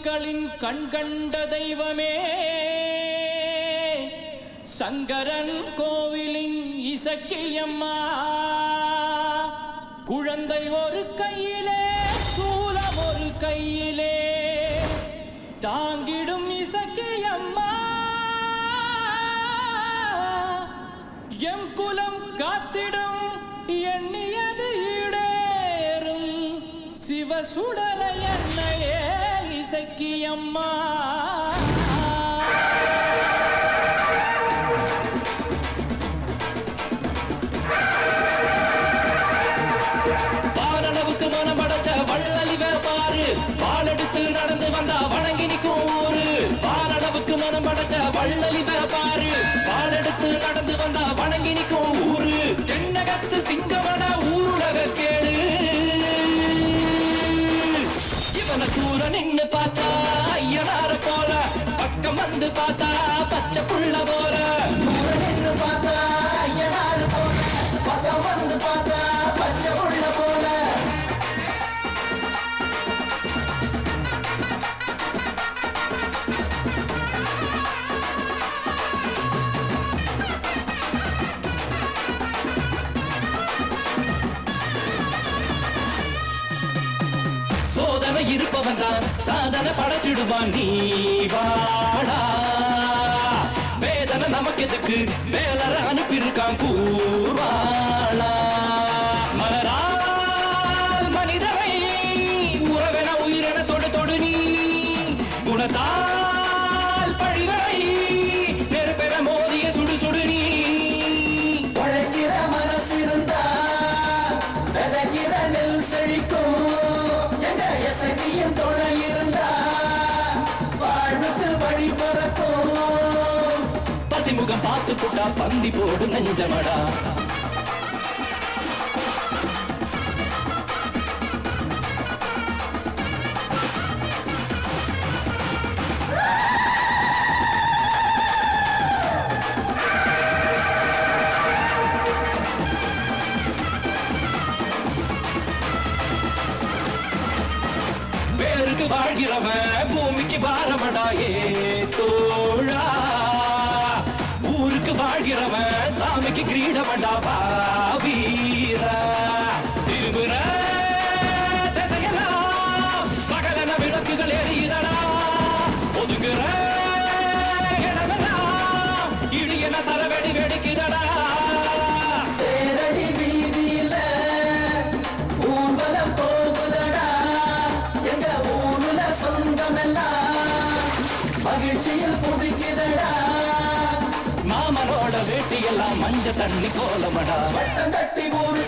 மக்களின் கண்கண்ட தெய்வமே. சங்கரன் கோவிலின் இசக்கியம்மா. குழந்தை ஒரு கையிலே சூலம் ஒரு கையிலே. தாங்கிடும் இசக்கியம்மா. எம் குலம் காத்திடும் எண்ணியது ஈடேறும். சிவசுடல என்னையே இசக்கியம்மா பாரளவுக்கு மனம் அடைச்ச வள்ளலிவ பாரு பாலெடுத்து நடந்து வந்தா வணங்கி நிற்கும் ஊரு. பாரளவுக்கு மனம் அடைச்ச வள்ளலிவ பாரு பாலெடுத்து நடந்து வந்தா வணங்கி நிற்கும் பக்கம் வந்து பார்த்தா சோதனை இருப்பவன் தான். சாதனை படைச்சிடுவான். நீ வாடா. வேதனை நமக்கு எதுக்கு வேலரை அனுப்பியிருக்கான். கூர்வாளா பசிமுகம் பார்த்து போட்டா பந்தி போடு நெஞ்சமடா. பேருக்கு வாழ்கிறவன் பூமிக்கு பாரமடாயே தோ சாமிக்கு கிரீடமடா வா வீரா திரும்புற திசையெல்லாம் பகலன விளக்குகள் எரியுதடா ஒதுங்குற இடமெல்லாம் இடியன சரவெடி சொந்தமெல்லாம் மகிழ்ச்சியில் புதிக்குதடா மாமனோட வேட்டியெல்லாம் மஞ்ச தண்ணி கோலமடா வட்டம் கட்டி ஊரு